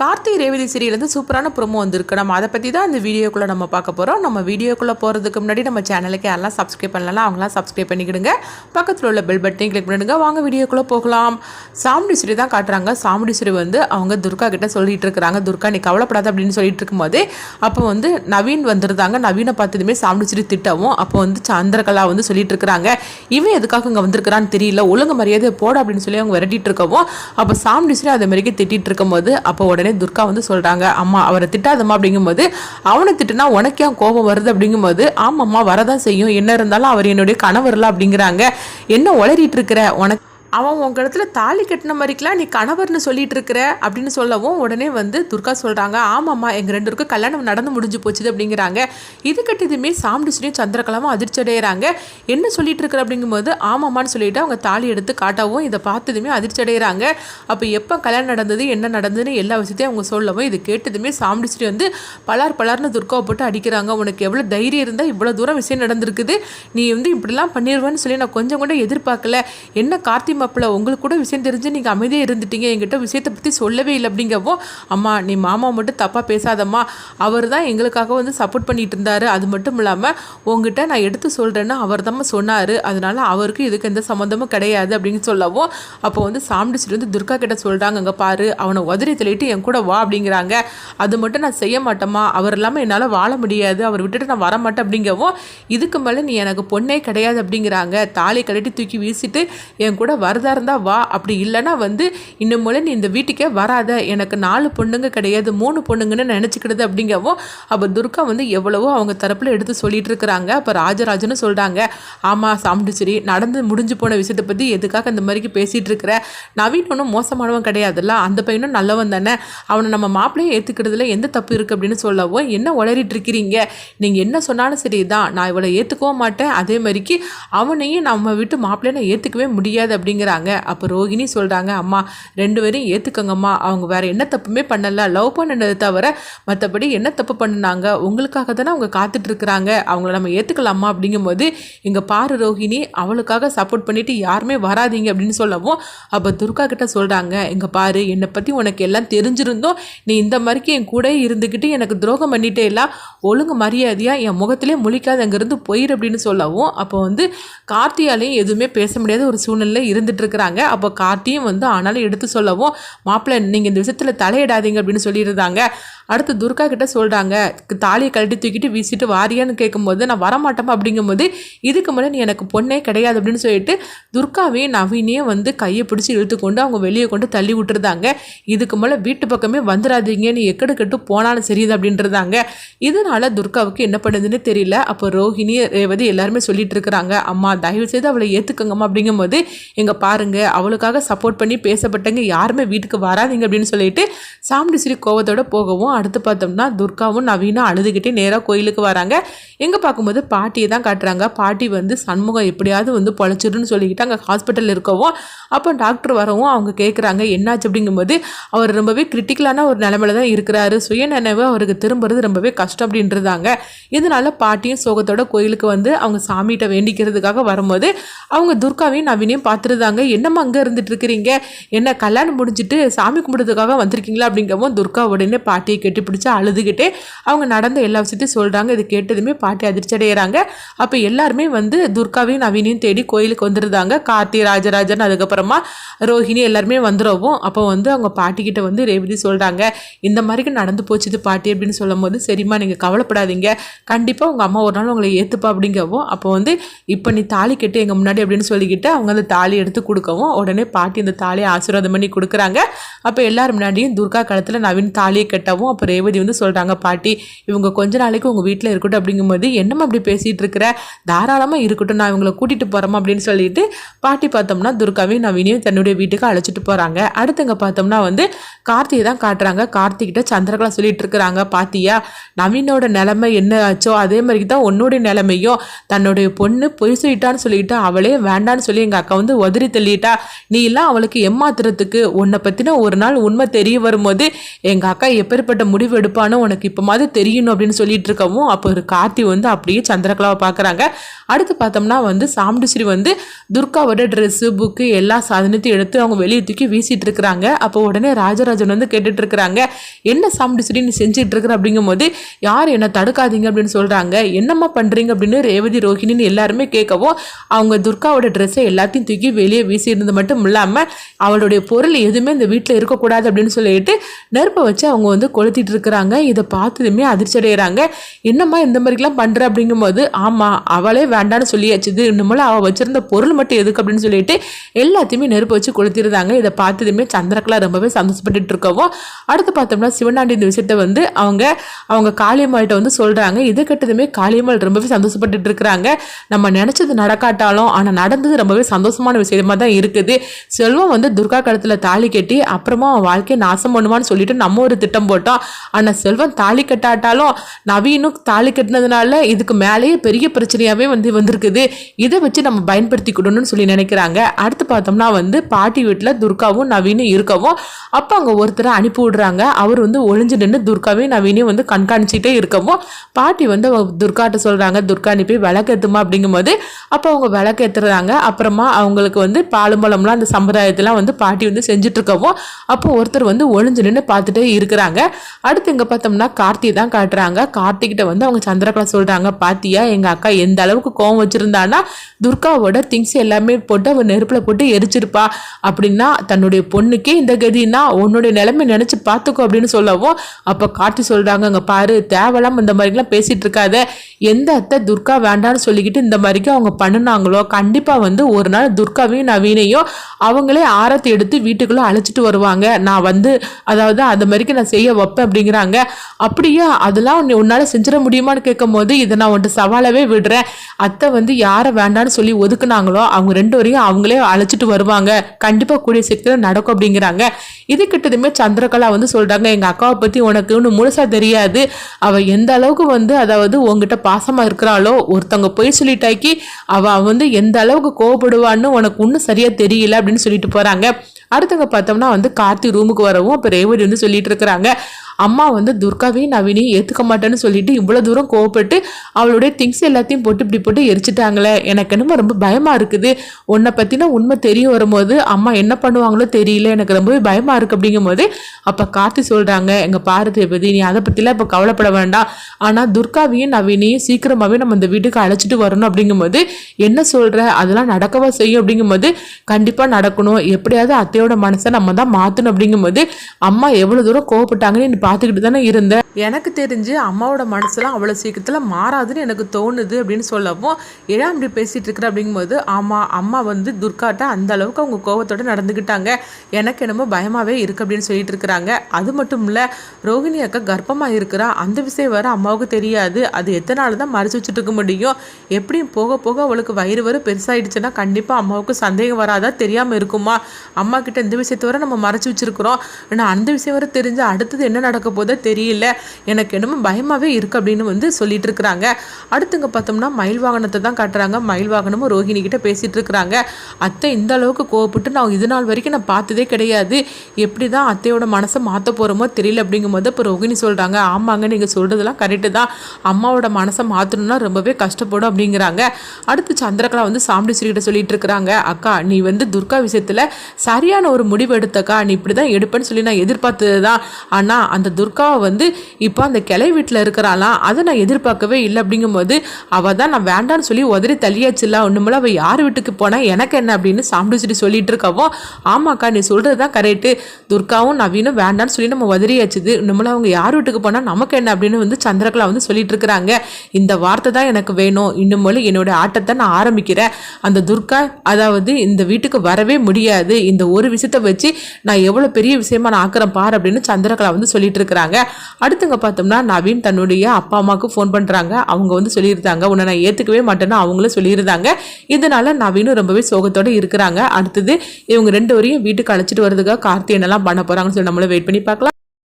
கார்த்தி ரேவதி சீரியலேருந்து சூப்பரான ப்ரொமோ வந்திருக்கு. நம்ம அதை பற்றி தான் இந்த வீடியோக்குள்ளே நம்ம பார்க்க போகிறோம் நம்ம வீடியோக்குள்ளே போகிறதுக்கு முன்னாடி நம்ம சேனலுக்கு யாரெல்லாம் சப்ஸ்கிரைப் பண்ணலாம் அவங்களாம் சப்ஸ்கிரைப் பண்ணிக்கிடுங்க. பக்கத்தில் உள்ள பெல் பட்டனையும் கிளிக் பண்ணிடுங்க. வாங்க வீடியோக்குள்ளே போகலாம். சாமுண்டீஸ்வரி தான் காட்டுறாங்க. சாமுண்டீஸ்வரி வந்து அவங்க துர்கா கிட்ட சொல்லிட்டு இருக்கிறாங்க. துர்கா நீ கவலைப்படாத அப்படின்னு சொல்லிட்டு இருக்கும்போது அப்போ வந்து நவீன் வந்துருந்தாங்க. நவீனை பார்த்ததுமே சாமுண்டீஸ்வரி திட்டவும் அப்போ வந்து சந்திரகலா வந்து சொல்லிட்டு இருக்கிறாங்க. இவன் எதுக்காக இங்கே வந்திருக்கிறான்னு தெரியல. ஒழுங்கு மரியாதை போட அப்படின்னு சொல்லி அவங்க விரட்டிட்டு இருக்கவும் அப்போ சாமுண்டீஸ்வரி அதை மாதிரிக்கு திட்டிட்டு இருக்கும்போது அப்போ உடனே துர்கா வந்து சொல்றாங்க அம்மா அவரை திட்டாதம்மா. அப்படிங்கும்போது அவனை திட்டுனா உனக்கு ஏன் கோபம் வருது? அப்படிங்கும்போது ஆமாம்மா வரதான் செய்யும். என்ன இருந்தாலும் அவர் என்னுடைய கணவர்ல அப்படிங்கிறாங்க. என்ன உளறிட்டு இருக்கிற? உனக்கு அவன் உங்க இடத்துல தாலி கட்டின மாதிரிக்கெலாம் நீ கணவர்னு சொல்லிட்டு இருக்கிற அப்படின்னு சொல்லவும் உடனே வந்து துர்கா சொல்கிறாங்க ஆமாம்மா எங்கள் ரெண்டு பேருக்கும் கல்யாணம் நடந்து முடிஞ்சு போச்சுது அப்படிங்கிறாங்க. இது கட்டிதுமே சாமுண்டிஸ்வரியும் சந்திரகலாமும் அதிர்ச்சி அடைகிறாங்க என்ன சொல்லிட்டு இருக்கிற அப்படிங்கும்போது ஆமாம்மான்னு சொல்லிட்டு அவங்க தாலி எடுத்து காட்டவும் இதை பார்த்ததுமே அதிர்ச்சி அடைகிறாங்க அப்போ எப்போ கல்யாணம் நடந்தது என்ன நடந்ததுன்னு எல்லா விஷயத்தையும் அவங்க சொல்லவும் இது கேட்டதுமே சாமுண்டிஸ்வரி வந்து பலார் பலார்னு துர்காவை போட்டு அடிக்கிறாங்க. உனக்கு எவ்வளோ தைரியம் இருந்தால் இவ்வளோ தூரம் விஷயம் நடந்திருக்குது. நீ வந்து இப்படிலாம் பண்ணிடுவேன்னு சொல்லி நான் கொஞ்சம் கூட எதிர்பார்க்கல. என்ன கார்த்தி மாப்பிள்ள உங்களுக்கு கூட விஷயம் தெரிஞ்சு நீங்கள் அமைதியாக இருந்துட்டீங்க. என்கிட்ட விஷயத்தை பற்றி சொல்லவே இல்லை அப்படிங்கவோ அம்மா நீ மாமா மட்டும் தப்பாக பேசாதம்மா. அவர் தான் எங்களுக்காக வந்து சப்போர்ட் பண்ணிட்டு இருந்தார். அது மட்டும் இல்லாமல் உங்ககிட்ட நான் எடுத்து சொல்கிறேன்னு அவர் தான் சொன்னார். அதனால் அவருக்கு இதுக்கு எந்த சம்மந்தமும் கிடையாது அப்படின்னு சொல்லவும் அப்போ வந்து சாமிடிச்சிட்டு வந்து துர்கா கிட்ட சொல்கிறாங்க அங்கே பாரு. அவனை உதறி தள்ளிட்டு என் கூட வா அப்படிங்கிறாங்க. அது மட்டும் நான் செய்ய மாட்டேம்மா. அவர் இல்லாமல் என்னால் வாழ முடியாது. அவர் விட்டுட்டு நான் வர மாட்டேன் அப்படிங்கவும் இதுக்கு மேலே நீ எனக்கு பொண்ணே கிடையாது அப்படிங்கிறாங்க. தாலி கழட்டி தூக்கி வீசிட்டு என் கூட வரதா இருந்தால் வா அப்படி இல்லைன்னா வந்து இன்னும் மூலம் நீ இந்த வீட்டுக்கே வராத. எனக்கு நாலு பொண்ணுங்க கிடையாது மூணு பொண்ணுங்கன்னு நினச்சிக்கிடுது அப்படிங்கவும் அப்போ துர்கா வந்து எவ்வளவோ அவங்க தரப்பில் எடுத்து சொல்லிட்டு இருக்கிறாங்க. அப்போ ராஜராஜன்னு சொல்கிறாங்க ஆமாம் சாமுண்டிச்சேரி நடந்து முடிஞ்சு போன விஷயத்தை பற்றி எதுக்காக இந்த மாதிரிக்கு பேசிகிட்டு இருக்கிற? நவீன் ஒன்றும் மோசமானவன் கிடையாதுல்ல அந்த பையனும் நல்லவன் தானே. அவனை நம்ம மாப்பிள்ளையை ஏற்றுக்கிறதுல எந்த தப்பு இருக்குது அப்படின்னு சொல்லவும் என்ன உளறிட்டு இருக்கிறீங்க? நீங்கள் என்ன சொன்னாலும் சரி தான் நான் இவளை ஏற்றுக்கவும் மாட்டேன். அதே மாதிரிக்கு அவனையும் நம்ம விட்டு மாப்பிள்ளையை ஏற்றுக்கவே முடியாது அப்படிங்கிறாங்க. அப்போ ரோகிணி சொல்கிறாங்க அம்மா ரெண்டு பேரையும் ஏற்றுக்கங்கம்மா அவங்க வேற என்ன தப்புமே பண்ணல. லவ் பண்ணினது தவிர மற்றபடி என்ன தப்பு பண்ணினாங்க? உங்களுக்காக தானே அவங்க காத்துட்டு இருக்கிறாங்க. அவங்கள நம்ம ஏற்றுக்கலாமா அப்படிங்கும்போது இங்கே பாரு ரோஹிணி அவளுக்காக சப்போர்ட் பண்ணிட்டு யாருமே வராதீங்க. அப்படின்னு சொல்லவும் அப்போ துர்கா கிட்ட சொல்கிறாங்க இங்கே பாரு என்னை பற்றி உனக்கு எல்லாம் தெரிஞ்சிருந்தோம் நீ இந்த மாதிரிக்கு என் கூட இருந்துக்கிட்டு எனக்கு துரோகம் பண்ணிட்டே எல்லாம் ஒழுங்கு மரியாதையாக என் முகத்திலே முழிக்காது அங்கேருந்து போயிரு அப்படின்னு சொல்லவும் அப்போ வந்து கார்த்தியாலையும் எதுவுமே பேச முடியாத ஒரு சூழ்நிலை இருந்து இருக்கிறாங்க அப்போ கார்த்தியும் வந்து ஆனாலும் எடுத்து சொல்லவும் மாப்பிள்ளை நீங்கள் இந்த விஷயத்தில் தலையிடாதீங்க அப்படின்னு சொல்லியிருந்தாங்க. அடுத்து துர்கா கிட்ட சொல்கிறாங்க தாலியை கழட்டி தூக்கிட்டு வீசிட்டு வாரியான்னு கேட்கும்போது நான் வரமாட்டேமா அப்படிங்கும்போது இதுக்கு மேலே நீ எனக்கு பொண்ணே கிடையாது அப்படின்னு சொல்லிட்டு துர்காவையும் நவீனையும் வந்து கையை பிடிச்சி இழுத்து கொண்டு அவங்க வெளியே கொண்டு தள்ளி விட்டுருந்தாங்க. இதுக்கு மேலே வீட்டு பக்கமே வந்துடாதீங்க நீ எக்கடு கெட்டு போனாலும் சரியுது அப்படின்றதாங்க இதனால துர்காவுக்கு என்ன பண்ணுதுன்னு தெரியல. அப்போ ரோஹிணி ரேவதி எல்லாருமே சொல்லிட்டு இருக்கிறாங்க அம்மா தயவு செய்து அவளை ஏற்றுக்கங்கம்மா அப்படிங்கும்போது எங்கள் பாருங்கள் அவளுக்காக சப்போர்ட் பண்ணி பேசப்பட்டவங்க யாருமே வீட்டுக்கு வராதீங்க அப்படின்னு சொல்லிட்டு சாமுண்டி சிறி கோவத்தோட போகவும் அடுத்து பார்த்தோம்னா துர்காவும் நவீனா அழுதுகிட்டே நேராக கோயிலுக்கு வராங்க. எங்கே பார்க்கும்போது பாட்டியை தான் காட்டுறாங்க. பாட்டி வந்து சண்முகம் எப்படியாவது வந்து பொழைச்சிருன்னு சொல்லிக்கிட்டு அங்கே ஹாஸ்பிட்டல் இருக்கவும் அப்போ டாக்டர் வரவும் அவங்க கேட்குறாங்க என்னாச்சு? அப்படிங்கும்போது அவர் ரொம்பவே கிரிட்டிக்கலான ஒரு நிலமையில தான் இருக்கிறாரு. சுயநினைவு அவருக்கு திரும்புறது ரொம்பவே கஷ்டம் அப்படின்றதாங்க. இதனால பாட்டியும் சோகத்தோட கோயிலுக்கு வந்து அவங்க சாமிகிட்ட வேண்டிக்கிறதுக்காக வரும்போது அவங்க துர்காவையும் நவீனையும் பார்த்துருந்தாங்க என்னம்மா அங்கே இருந்துட்டு இருக்கிறீங்க என்ன கல்யாணம் முடிஞ்சிட்டு சாமி கும்பிடுறதுக்காக வந்திருக்கீங்களா? அப்படிங்கவும் துர்கா உடனே பாட்டியை கட்டி பிடிச்சி அழுதுகிட்டே அவங்க நடந்த எல்லா விஷயத்தையும் சொல்கிறாங்க இது கேட்டதுமே பாட்டி அதிர்ச்சி அடைகிறாங்க அப்போ எல்லாருமே வந்து துர்காவையும் நவீனையும் தேடி கோயிலுக்கு வந்துருந்தாங்க. கார்த்தி ராஜராஜன் அதுக்கப்புறமா ரோஹிணி எல்லாருமே வந்துடவும் அப்போ வந்து அவங்க பாட்டிக்கிட்ட வந்து ரேவதி சொல்கிறாங்க இந்த மாதிரிக்கு நடந்து போச்சுது பாட்டி அப்படின்னு சொல்லும் போது சரிம்மா நீங்கள் கவலைப்படாதீங்க. கண்டிப்பாக உங்கள் அம்மா ஒரு நாள் உங்களை ஏற்றுப்பா அப்படிங்கவும் அப்போ வந்து இப்போ நீ தாலி கட்டு எங்கள் முன்னாடி அப்படின்னு சொல்லிக்கிட்டு அவங்க அந்த தாலி எடுத்து கொடுக்கவும் உடனே பாட்டி அந்த தாலியை ஆசீர்வாதம் பண்ணி கொடுக்குறாங்க. அப்போ எல்லாரும் முன்னாடியும் துர்கா காலத்தில் நவீன் தாலியை கட்டவும் அப்போ ரேவதி வந்து சொல்கிறாங்க பாட்டி இவங்க கொஞ்ச நாளைக்கு உங்கள் வீட்டில் இருக்கட்டும். அப்படிங்கும்போது என்னம்மா அப்படி பேசிகிட்டு இருக்கிற? தாராளமாக இருக்கட்டும் நான் இவங்களை கூட்டிகிட்டு போகிறோமா அப்படின்னு சொல்லிட்டு பாட்டி பார்த்தோம்னா துர்காவையும் நவீனையும் தன்னுடைய வீட்டுக்கு அழைச்சிட்டு போகிறாங்க அடுத்தங்க பார்த்தோம்னா வந்து கார்த்திகை தான் காட்டுறாங்க. கார்த்திகிட்ட சந்திரகலா சொல்லிட்டு இருக்கிறாங்க பாத்தியா நவீனோட நிலைமை என்ன ஆச்சோ அதே மாதிரி தான் உன்னுடைய நிலைமையும். தன்னுடைய பொண்ணு பொய் சொல்லிட்டான்னு சொல்லிட்டு அவளே வேண்டான்னு சொல்லி எங்கள் அக்கா வந்து உதறி தள்ளிட்டா நீ எல்லாம் அவளுக்கு ஏமாத்துறதுக்கு உன்னை பற்றின ஒரு நாள் உண்மை தெரிய வரும்போது எங்கள் அக்கா எப்பேற்பட்ட முடிவு எடுப்பானோ உனக்கு இப்போ மாதிரி தெரியணும் அப்படின்னு சொல்லிட்டு இருக்கவும் அப்போ ஒரு கார்த்தி வந்து அப்படியே சந்திரகலாவை பார்க்குறாங்க. அடுத்து பார்த்தோம்னா வந்து சாமுடிஸ்ரீ வந்து துர்காவோட ட்ரெஸ்ஸு புக்கு எல்லா சாதனத்தையும் எடுத்து அவங்க வெளியே தூக்கி வீசிட்டு இருக்கிறாங்க. அப்போ உடனே ராஜராஜன் வந்து கேட்டுட்டு இருக்கிறாங்க என்ன சாமுண்டிஸ்ரீ நீ செஞ்சுட்டு இருக்கிற? அப்படிங்கும்போது யார் என்னை தடுக்காதீங்க அப்படின்னு சொல்கிறாங்க என்னம்மா பண்ணுறீங்க அப்படின்னு ரேவதி ரோஹிணின்னு எல்லாருமே கேட்கவும் அவங்க துர்காவோட ட்ரெஸ்ஸை எல்லாத்தையும் தூக்கி வெளியே வீசியிருந்தது மட்டும் இல்லாமல் அவளுடைய பொருள் எதுவுமே இந்த வீட்டில் இருக்கக்கூடாது அப்படின்னு சொல்லிட்டு நெருப்பை வச்சு அவங்க வந்து கொளுத்திட்டு இருக்கிறாங்க. இதை பார்த்ததுமே அதிர்ச்சி அடைகிறாங்க என்னம்மா இந்த மாதிரிலாம் பண்ணுற அப்படிங்கும்போது ஆமாம் அவளே வேண்டான்னு சொல்லியாச்சுது இன்னும் அவள் வச்சிருந்த பொருள் மட்டும் எதுக்கு அப்படின்னு சொல்லிட்டு எல்லாத்தையுமே நெருப்பு வச்சு கொளுத்திருந்தாங்க இதை பார்த்ததுமே சந்திரகலா ரொம்பவே சந்தோஷப்பட்டுட்டு இருக்கவும் அடுத்து பார்த்தோம்னா சிவனாண்டி இந்த விஷயத்த வந்து அவங்க அவங்க காளியம்மாள்கிட்ட வந்து சொல்கிறாங்க இதை கட்டதுமே காளியம்மாள் ரொம்பவே சந்தோஷப்பட்டு இருக்கிறாங்க. நம்ம நினச்சது நடக்காட்டாலும் ஆனால் நடந்தது ரொம்பவே சந்தோஷமான விஷயம் தான் இருக்குது. செல்வம் வந்து துர்கா கழுத்தில் தாலி கட்டி அப்புறமா அவன் வாழ்க்கையை நாசம் பண்ணுவான்னு சொல்லிட்டு நம்ம ஒரு திட்டம் போட்டோம். ஆனால் செல்வம் தாலி கட்டாட்டாலும் நவீனும் தாலி கட்டினதுனால இதுக்கு மேலேயே பெரிய பிரச்சனையாகவே வந்து வந்திருக்குது. இதை வச்சு நம்ம பயன்படுத்திக்கிடணும்னு சொல்லி நினைக்கிறாங்க. அடுத்து பார்த்தோம்னா வந்து பாட்டி வீட்டில் துர்காவும் நவீனும் இருக்கவும் அப்போ அங்கே ஒருத்தரை அனுப்பி விடுறாங்க. அவர் வந்து ஒளிஞ்சு நின்று துர்காவையும் நவீனையும் வந்து கண்காணிச்சிட்டே இருக்கவும் பாட்டி வந்து துர்காட்ட சொல்கிறாங்க துர்கா அனுப்பி போய் விளக்கேற்றுமா அப்படிங்கும்போது அப்போ அவங்க விளக்கேற்றுறாங்க அப்புறமா அவங்களுக்கு வந்து வந்து பாலும்பழம்லாம் அந்த சம்பிரதாயத்தெல்லாம் வந்து பாட்டி வந்து செஞ்சுட்ருக்கவும் அப்போ ஒருத்தர் வந்து ஒளிஞ்சு நின்று பார்த்துட்டே இருக்கிறாங்க. அடுத்து இங்கே பார்த்தோம்னா கார்த்தி தான் காட்டுறாங்க. கார்த்திகிட்ட வந்து அவங்க சந்திரகலா சொல்கிறாங்க பாத்தியா எங்கள் அக்கா எந்த அளவுக்கு கோவம் வச்சுருந்தான்னா துர்காவோட திங்ஸ் எல்லாமே போட்டு அவன் நெருப்பில் போட்டு எரிச்சிருப்பா. அப்படின்னா தன்னுடைய பொண்ணுக்கே இந்த கதின்னா உன்னுடைய நிலைமை நினச்சி பார்த்துக்கோ அப்படின்னு சொல்லவும் அப்போ கார்த்தி சொல்கிறாங்க அங்கே பாரு தேவலாம் இந்த மாதிரிலாம் பேசிகிட்டு இருக்காத. எந்த அத்தை துர்கா வேண்டான்னு சொல்லிக்கிட்டு இந்த மாதிரிக்கு அவங்க பண்ணினாங்களோ கண்டிப்பாக வந்து ஒரு நாள் துர்காவையும் நவீனையும் அவங்களே ஆரத்தி எடுத்து வீட்டுக்குள்ளே அழைச்சிட்டு வருவாங்க. நான் வந்து அதாவது அந்த மாதிரிக்கு நான் செய்ய வைப்பேன் அப்படிங்கிறாங்க. அப்படியே? அதெல்லாம் உன்னால் செஞ்சிட முடியுமான்னு கேட்கும் போது இதை நான் உன்ட்டு சவாலவே விடுறேன். அத்தை வந்து யாரை வேண்டான்னு சொல்லி ஒதுக்குனாங்களோ அவங்க ரெண்டு வரையும் அவங்களே அழைச்சிட்டு வருவாங்க. கண்டிப்பாக கூடிய சீக்கிரம் நடக்கும் அப்படிங்கிறாங்க. இது கிட்டதுமே சந்திரகலா வந்து சொல்கிறாங்க எங்கள் அக்காவை பற்றி உனக்கு ஒன்று முழுசாக தெரியாது. அவள் எந்த அளவுக்கு வந்து அதாவது உங்ககிட்ட பாசமாக இருக்கிறாளோ ஒருத்தவங்க போய் சொல்லிட்டாக்கி அவள் வந்து எந்த அளவுக்கு கோவப்படுவான்னு உனக்கு ஒன்றும் சரியாக தெரியல அப்படின்னு சொல்லிட்டு போகிறாங்க அடுத்தவங்க பார்த்தோம்னா வந்து கார்த்தி ரூமுக்கு வரவும் அப்போ ரேவதி வந்து சொல்லிட்டு இருக்கிறாங்க. அம்மா வந்து துர்காவையும் நவீனையும் ஏற்றுக்க மாட்டேன்னு சொல்லிட்டு இவ்வளோ தூரம் கோவப்பட்டு அவளுடைய திங்ஸ் எல்லாத்தையும் போட்டு இப்படி போட்டு எரிச்சிட்டாங்களே. எனக்கு என்னமோ ரொம்ப பயமாக இருக்குது. உன்னை பற்றின உண்மை தெரிய வரும்போது அம்மா என்ன பண்ணுவாங்களோ தெரியல. எனக்கு ரொம்பவே பயமாக இருக்குது அப்படிங்கும்போது அப்போ கார்த்தி சொல்கிறாங்க எங்கள் பாரதேபதி நீ அதை பற்றிலாம் இப்போ கவலைப்பட வேண்டாம். ஆனால் துர்காவையும் நவீனையும் சீக்கிரமாகவே நம்ம இந்த வீட்டுக்கு அழைச்சிட்டு வரணும். அப்படிங்கும்போது என்ன சொல்கிற அதெல்லாம் நடக்கவா செய்யும்? அப்படிங்கும்போது கண்டிப்பாக நடக்கணும். எப்படியாவது அத்தையோட மனசை நம்ம தான் மாற்றணும் அப்படிங்கும்போது அம்மா எவ்வளோ தூரம் கோவப்பட்டாங்கன்னு பார்த்துக்கிட்டு தானே இருந்தேன். எனக்கு தெரிஞ்சு அம்மாவோட மனசுலாம் அவ்வளோ சீக்கிரத்தில் மாறாதுன்னு எனக்கு தோணுது அப்படின்னு சொல்லவும் ஏன் அப்படி பேசிகிட்டு இருக்கிற? அப்படிங்கும்போது ஆமாம் அம்மா வந்து துர்காட்ட அந்த அளவுக்கு அவங்க கோவத்தோட நடந்துக்கிட்டாங்க. எனக்கு என்னமோ பயமாகவே இருக்குது அப்படின்னு சொல்லிட்டு இருக்கிறாங்க. அது மட்டும் இல்லை ரோகிணி அக்கா கர்ப்பமாக இருக்கிறா. அந்த விஷயம் வேறு அம்மாவுக்கு தெரியாது. அது எத்தனை நாள் தான் மறைச்சி வச்சுட்டு இருக்க முடியும்? எப்படியும் போக போக அவளுக்கு வயிறு வரை பெருசாகிடுச்சுன்னா கண்டிப்பாக அம்மாவுக்கு சந்தேகம் வராதா? தெரியாமல் இருக்குமா? அம்மா கிட்ட இந்த விஷயத்த வரை நம்ம மறைச்சி வச்சிருக்கிறோம். ஆனால் அந்த விஷயம் வரை தெரிஞ்சு அடுத்தது என்ன நடக்க போதோ தெரியல. எனக்கு என்னமோ பயமாகவே இருக்குது அப்படின்னு வந்து சொல்லிட்டு இருக்கிறாங்க அடுத்துங்க பார்த்தோம்னா மயில் வாகனத்தை தான் காட்டுறாங்க. மயில் வாகனமும் ரோஹிணி கிட்ட பேசிகிட்டு இருக்கிறாங்க அத்தை இந்த அளவுக்கு கோவப்பட்டு நான் இது நாள் வரைக்கும் நான் பார்த்ததே கிடையாது. எப்படி தான் அத்தையோட மனசை மாற்ற போகிறோமோ தெரியல. அப்படிங்கும் போது இப்போ ரோஹிணி சொல்கிறாங்க ஆமாங்க நீங்கள் சொல்கிறதெல்லாம் கரெக்டு தான். அம்மாவோட மனசை மாற்றணும்னா ரொம்பவே கஷ்டப்படும். அப்படிங்கிறாங்க. அடுத்து சந்திரகலா வந்து சாம்பிடிஸ்ரீ கிட்ட சொல்லிட்டு இருக்கிறாங்க அக்கா நீ வந்து துர்கா விஷயத்தில் சரியான ஒரு முடிவு எடுத்தக்கா. நீ இப்படி தான் எடுப்பேன்னு சொல்லி நான் எதிர்பார்த்தது தான் ஆனால் அந்த துர்காவை வந்து இப்போ அந்த கிளை வீட்டில் இருக்கிறாளாம். அதை நான் எதிர்பார்க்கவே இல்லை அப்படிங்கும்போது அவள் தான் நான் வேண்டான்னு சொல்லி உதறி தள்ளியாச்சுல ஒன்றுமில்ல அவள் யார் வீட்டுக்கு போனால் எனக்கு என்ன அப்படின்னு சாம்பிடிச்சிட்டு சொல்லிட்டு இருக்கவோ ஆமாக்கா நீ சொல்கிறது தான் கரெக்டு துர்காவும் நவீனும் வேண்டான்னு சொல்லி நம்ம உதறியாச்சுது. இன்னும்ல அவங்க யார் வீட்டுக்கு போனால் நமக்கு என்ன அப்படின்னு வந்து சந்திரகலா வந்து சொல்லிட்டு இருக்கிறாங்க. இந்த வார்த்தை தான் எனக்கு வேணும். இன்னும் போல என்னோட ஆட்டத்தை நான் ஆரம்பிக்கிறேன். அந்த துர்கா அதாவது இந்த வீட்டுக்கு வரவே முடியாது. இந்த ஒரு விஷயத்தை வச்சு நான் எவ்வளோ பெரிய விஷயமா நான் ஆக்குறேன் பார் அப்படின்னு சந்திரகலா வந்து சொல்லிட்டு இருக்கிறாங்க அடுத்துங்க பார்த்தோம்னா நவீன் தன்னுடைய அப்பா அம்மாவுக்கு ஃபோன் பண்ணுறாங்க அவங்க வந்து சொல்லியிருந்தாங்க. உன்னை நான் ஏற்றுக்கவே மாட்டேன்னு அவங்களும் சொல்லியிருந்தாங்க. இதனால நவீனும் ரொம்பவே சோகத்தோடு இருக்கிறாங்க. அடுத்தது இவங்க ரெண்டு வரையும் வீட்டுக்கு அழைச்சிட்டு வரதுக்காக கார்த்தி என்னெல்லாம் பண்ண போகிறாங்கன்னு சொல்லி நம்மளும் வெயிட் பண்ணி பார்க்கலாம்.